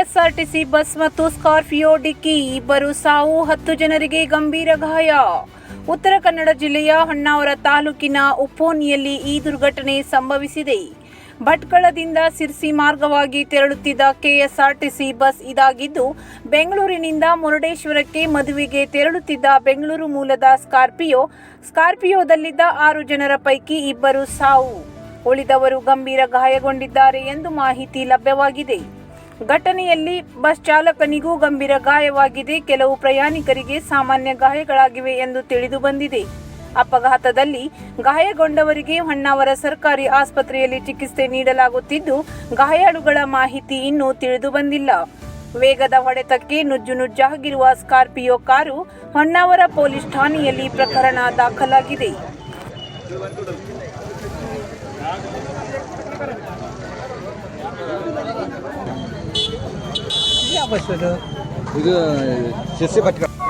KSRTC bus ಮತ್ತು Scorpio ಡಿಕ್ಕಿ ಇಬ್ಬರು ಸಾವು, ಹತ್ತು ಜನರಿಗೆ ಗಂಭೀರ ಗಾಯ. ಉತ್ತರ ಕನ್ನಡ ಜಿಲ್ಲೆಯ ಹೊನ್ನಾವರ ತಾಲೂಕಿನ ಉಪ್ಪೋನಿಯಲ್ಲಿ ಈ ದುರ್ಘಟನೆ ಸಂಭವಿಸಿದೆ. ಭಟ್ಕಳದಿಂದ ಸಿರ್ಸಿ ಮಾರ್ಗವಾಗಿ ತೆರಳುತ್ತಿದ್ದ ಕೆಎಸ್ಆರ್ಟಿಸಿ ಬಸ್ ಇದಾಗಿದ್ದು, ಬೆಂಗಳೂರಿನಿಂದ ಮುರುಡೇಶ್ವರಕ್ಕೆ ಮದುವೆಗೆ ತೆರಳುತ್ತಿದ್ದ ಬೆಂಗಳೂರು ಮೂಲದ ಸ್ಕಾರ್ಪಿಯೋ, ಸ್ಕಾರ್ಪಿಯೋದಲ್ಲಿದ್ದ ಆರು ಜನರ ಪೈಕಿ ಇಬ್ಬರು ಸಾವು. ಉಳಿದವರು ಗಂಭೀರ ಗಾಯಗೊಂಡಿದ್ದಾರೆ ಎಂದು ಮಾಹಿತಿ ಲಭ್ಯವಾಗಿದೆ. ಘಟನೆಯಲ್ಲಿ ಬಸ್ ಚಾಲಕನಿಗೂ ಗಂಭೀರ ಗಾಯವಾಗಿದೆ. ಕೆಲವು ಪ್ರಯಾಣಿಕರಿಗೆ ಸಾಮಾನ್ಯ ಗಾಯಗಳಾಗಿವೆ ಎಂದು ತಿಳಿದು ಬಂದಿದೆ. ಅಪಘಾತದಲ್ಲಿ ಗಾಯಗೊಂಡವರಿಗೆ ಹೊನ್ನಾವರ ಸರ್ಕಾರಿ ಆಸ್ಪತ್ರೆಯಲ್ಲಿ ಚಿಕಿತ್ಸೆ ನೀಡಲಾಗುತ್ತಿದ್ದು, ಗಾಯಾಳುಗಳ ಮಾಹಿತಿ ಇನ್ನೂ ತಿಳಿದು ಬಂದಿಲ್ಲ. ವೇಗದ ಹೊಡೆತಕ್ಕೆ ನುಜ್ಜು ನುಜ್ಜಾಗಿರುವ ಸ್ಕಾರ್ಪಿಯೋ ಕಾರು ಹೊನ್ನಾವರ ಪೊಲೀಸ್ ಠಾಣೆಯಲ್ಲಿ ಪ್ರಕರಣ ದಾಖಲಾಗಿದೆ. 수가 있어요. 이거 질세 같은 거.